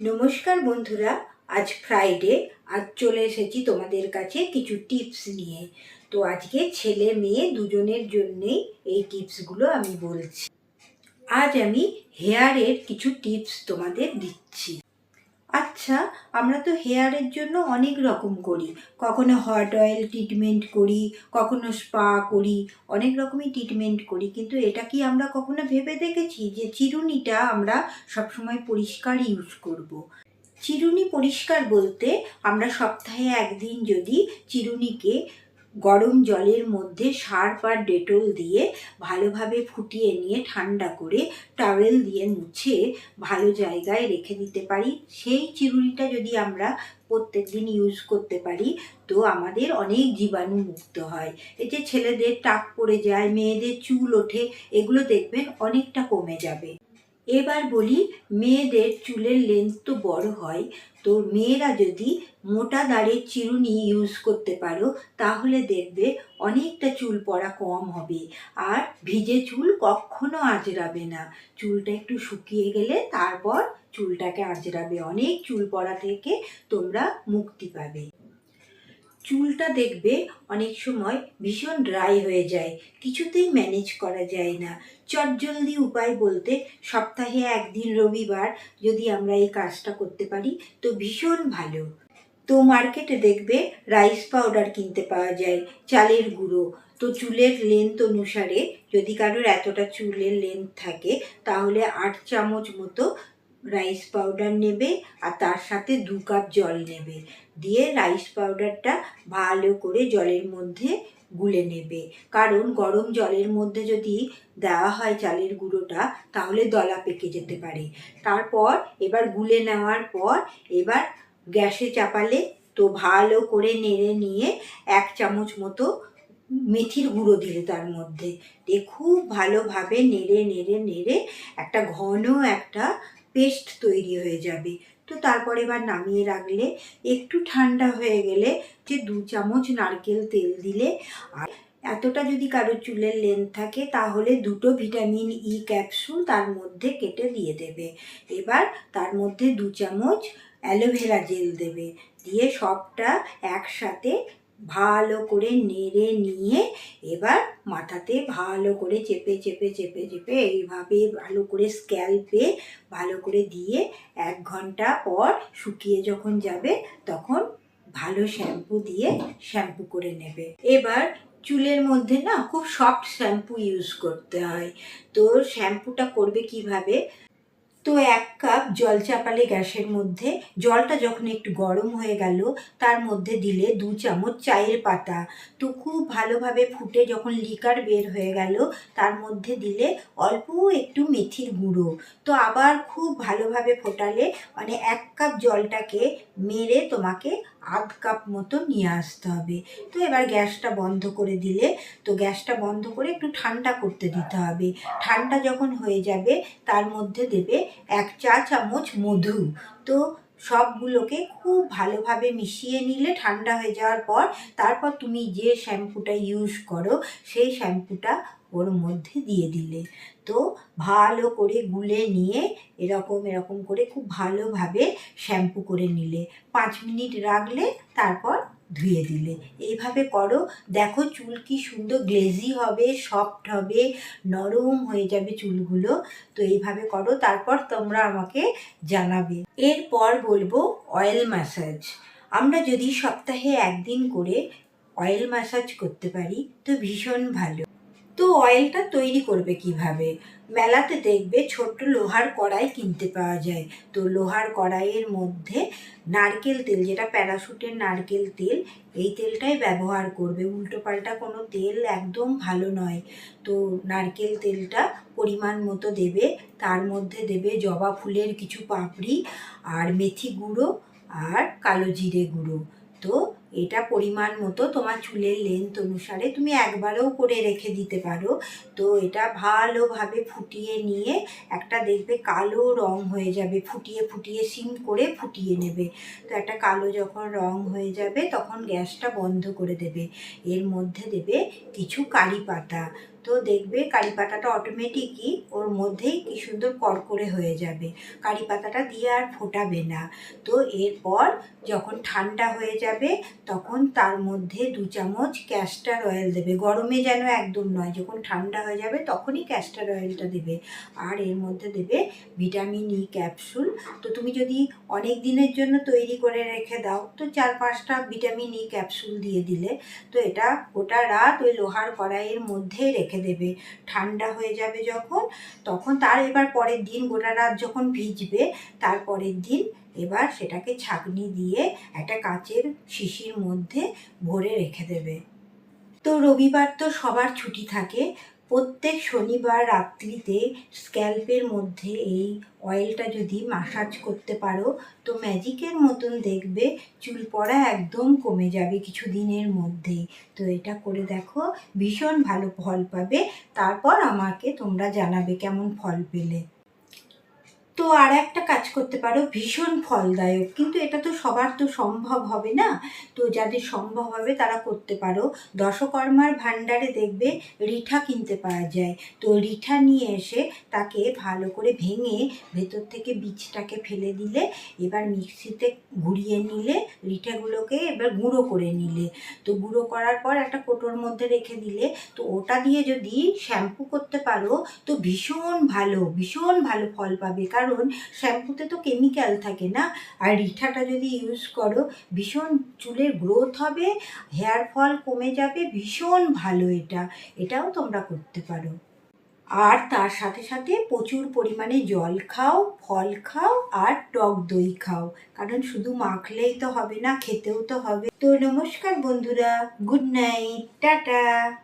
নমস্কার বন্ধুরা, আজ ফ্রাইডে আজ চলে এসেছি তোমাদের কাছে কিছু টিপস নিয়ে। তো আজকে ছেলে মেয়ে দুজনের জন্যেই এই টিপসগুলো আমি বলছি। আজ আমি হেয়ারের কিছু টিপস তোমাদের দিচ্ছি। আচ্ছা আমরা তো হেয়ারের জন্য অনেক রকম করি কখনো হট অয়েল ট্রিটমেন্ট করি, কখনো স্পা করি, অনেক রকমই ট্রিটমেন্ট করি কিন্তু এটা কি আমরা কখনো ভেবে দেখেছি যে চিরুনিটা আমরা সবসময় পরিষ্কার ইউজ করব। চিরুনি পরিষ্কার বলতে আমরা সপ্তাহে একদিন যদি চিরুনিকে গরম জলের মধ্যে সার্ফ আর ডেটল দিয়ে ভালোভাবে ফুটিয়ে নিয়ে ঠান্ডা করে টাওয়েল দিয়ে মুছে ভালো জায়গায় রেখে দিতে পারি। সেই চিরুনিটা যদি আমরা প্রত্যেক দিন ইউজ করতে পারি, তো আমাদের অনেক জীবাণু মুক্ত হয়। এই যে ছেলেদের টাক পড়ে যায়, মেয়েদের চুল ওঠে, এগুলো দেখবেন অনেকটা কমে যাবে। এবার বলি, মেয়েদের চুলের লেন্থ তো বড় হয়, তো মেয়েরা যদি মোটা দাড়ির চিরুনি ইউজ করতে পারো, তাহলে দেখবে অনেকটা চুল পড়া কম হবে। আর ভিজে চুল কখনো আঁচড়াবে না। চুলটা একটু শুকিয়ে গেলে তারপর চুলটাকে আঁচড়াবে। অনেক চুল পড়া থেকে তোমরা মুক্তি পাবে। চুলটা দেখবে অনেক সময় ভীষণ ড্রাই হয়ে যায়, কিছুতেই ম্যানেজ করা যায় না। চটজলদি উপায় বলতে সপ্তাহে একদিন রবিবার যদি আমরা এই কাজটা করতে পারি, তো ভীষণ ভালো। তো মার্কেটে দেখবে রাইস পাউডার কিনতে পাওয়া যায়, চালের গুঁড়ো। তো চুলের লেন্থ অনুসারে যদি কারোর এতটা চুলের লেন্থ থাকে, তাহলে আট চামচ মতো রাইস পাউডার নেবে আর তার সাথে দু কাপ জল নেবে। দিয়ে রাইস পাউডারটা ভালো করে জলের মধ্যে গুলে নেবে। কারণ গরম জলের মধ্যে যদি দেওয়া হয় চালের গুঁড়োটা, তাহলে দলা পেকে যেতে পারে। তারপর এবার গুলে নেওয়ার পর এবার গ্যাসে চাপালে তো ভালো করে নেড়ে নিয়ে এক চামচ মতো মেথির গুঁড়ো দিলে তার মধ্যে। দিয়ে খুব ভালোভাবে নেড়ে নেড়ে নেড়ে একটা ঘন একটা পেস্ট তৈরি হয়ে যাবে। তো তারপর এবার নামিয়ে রাখলে একটু ঠান্ডা হয়ে গেলে যে দু চামচ নারকেল তেল দিলে, আর এতটা যদি কারও চুলের লেন্থ থাকে তাহলে দুটো ভিটামিন ই ক্যাপসুল তার মধ্যে কেটে দিয়ে দেবে। এবার তার মধ্যে দু চামচ অ্যালোভেরা জেল দেবে। দিয়ে সবটা একসাথে ভালো করে নেড়ে নিয়ে এবার মাথাতে ভালো করে চেপে চেপে চেপে চেপে এইভাবে ভালো করে স্ক্যাল্পে ভালো করে দিয়ে এক ঘণ্টা পর শুকিয়ে যখন যাবে তখন ভালো শ্যাম্পু দিয়ে শ্যাম্পু করে নেবে। এবার চুলের মধ্যে না খুব সফট শ্যাম্পু ইউজ করতে হয়। তো শ্যাম্পুটা করবে কীভাবে? তো এক কাপ জল চাপালে গ্যাসের মধ্যে, জলটা যখন একটু গরম হয়ে গেল, তার মধ্যে দিলে দু চামচ চায়ের পাতা। তো খুব ভালোভাবে ফুটে যখন লিকার বের হয়ে গেল, তার মধ্যে দিলে অল্প একটু মেথির গুঁড়ো। তো আবার খুব ভালোভাবে ফোটালে মানে এক কাপ জলটাকে মেরে তোমাকে আধ কাপ মতো নিয়ে আসতে হবে। তো এবার গ্যাসটা বন্ধ করে দিলে, তো গ্যাসটা বন্ধ করে একটু ঠান্ডা করতে দিতে হবে। ঠান্ডা যখন হয়ে যাবে, তার মধ্যে দেবে এক চা চামচ মধু। তো সবগুলোকে খুব ভালোভাবে মিশিয়ে নিলে ঠান্ডা হয়ে যাওয়ার পর তারপর তুমি যে শ্যাম্পুটা ইউজ করো, সেই শ্যাম্পুটা ওর মধ্যে দিয়ে দিলে। তো ভালো করে গুলে নিয়ে এরকম এরকম করে খুব ভালোভাবে শ্যাম্পু করে নিলে। পাঁচ মিনিট রাখলে তারপর ধুয়ে দিলে। এইভাবে করো। দেখো চুল কি সুন্দর গ্লেজি হবে, সফট হবে, নরম হয়ে যাবে চুলগুলো। তো এইভাবে করো, তারপর তোমরা আমাকে জানাবে। এরপর বলব অয়েল ম্যাসাজ আমরা যদি সপ্তাহে একদিন করে অয়েল ম্যাসাজ করতে পারি, তো ভীষণ ভালো। তো অয়েলটা তৈরি করবে কীভাবে? মেলাতে দেখবে ছোট্ট লোহার কড়াই কিনতে পাওয়া যায়। তো লোহার কড়াইয়ের মধ্যে নারকেল তেল, যেটা প্যারাশুটের নারকেল তেল, এই তেলটাই ব্যবহার করবে। উল্টো পাল্টা কোনো তেল একদম ভালো নয়। তো নারকেল তেলটা পরিমাণ মতো দেবে। তার মধ্যে দেবে জবা ফুলের কিছু পাপড়ি, আর মেথি গুঁড়ো, আর কালো জিরে গুঁড়ো। তো এটা পরিমাণ মতো তোমার চুলের লেন্থ অনুসারে তুমি একবারেও করে রেখে দিতে পারো। তো এটা ভালোভাবে ফুটিয়ে নিয়ে একটা দেখবে কালো রং হয়ে যাবে। ফুটিয়ে ফুটিয়ে সিম করে ফুটিয়ে নেবে। তো একটা কালো যখন রং হয়ে যাবে তখন গ্যাসটা বন্ধ করে দেবে। এর মধ্যে দেবে কিছু কারি পাতা। তো দেখবে কারি পাতাটা অটোমেটিকই ওর মধ্যেই কি সুন্দর কড়কড়ে হয়ে যাবে। কারি পাতাটা দিয়ে আর ফোটাবে না। তো এরপর যখন ঠান্ডা হয়ে যাবে, তখন তার মধ্যে দু চামচ ক্যাস্টার অয়েল দেবে। গরমে যেন একদম নয়, যখন ঠান্ডা হয়ে যাবে তখনই ক্যাস্টার অয়েলটা দেবে। আর এর মধ্যে দেবে ভিটামিন ই ক্যাপসুল তো তুমি যদি অনেক দিনের জন্য তৈরি করে রেখে দাও, তো চার পাঁচটা ভিটামিন ই ক্যাপসুল দিয়ে দিলে। তো এটা গোটা রাত ওই লোহার কড়াইয়ের মধ্যে রেখে দেবে। ঠান্ডা হয়ে যাবে যখন, তখন তার এবার পরের দিন গোটা রাত যখন ভিজবে, তার পরের দিন এবার সেটাকে ছাঁকনি দিয়ে একটা কাঁচের শিশির মধ্যে ভরে রেখে দেবে। তো রবিবার তো সবার ছুটি থাকে প্রত্যেক শনিবার রাত্রিতে স্ক্যাল্পের মধ্যে এই অয়েলটা যদি মাসাজ করতে পারো, তো ম্যাজিকের মতন দেখবে, চুল পড়া একদম কমে যাবে কিছু দিনের মধ্যেই তো এটা করে দেখো, ভীষণ ভালো ফল পাবে। তারপর আমাকে তোমরা জানাবে কেমন ফল পেলে। তো আর একটা কাজ করতে পারো, ভীষণ ফলদায়ক। কিন্তু এটা তো সবার তো সম্ভব হবে না। তো যাদের সম্ভব হবে তারা করতে পারো। দশকর্মার ভাণ্ডারে দেখবে রিঠা কিনতে পাওয়া যায়। তো রিঠা নিয়ে এসে তাকে ভালো করে ভেঙে ভেতর থেকে বীজটাকে ফেলে দিলে, এবার মিক্সিতে ঘুরিয়ে নিলে, রিঠাগুলোকে এবার গুঁড়ো করে নিলে। তো গুঁড়ো করার পর একটা কোটোর মধ্যে রেখে দিলে, তো ওটা দিয়ে যদি শ্যাম্পু করতে পারো, তো ভীষণ ভালো ভীষণ ভালো ফল পাবে। কারণ শ্যাম্পুতে তো কেমিক্যাল থাকে না। আর রিঠাটা যদি ইউজ করো, ভীষণ চুলের গ্রোথ হবে হেয়ার ফল কমে যাবে, ভীষণ ভালো এটা। এটাও তোমরা করতে পারো। আর তার সাথে সাথে প্রচুর পরিমাণে জল খাও, ফল খাও, আর টক দই খাও। কারণ শুধু মাখলেই তো হবে না, খেতেও তো হবে। তো নমস্কার বন্ধুরা গুড নাইট টাটা।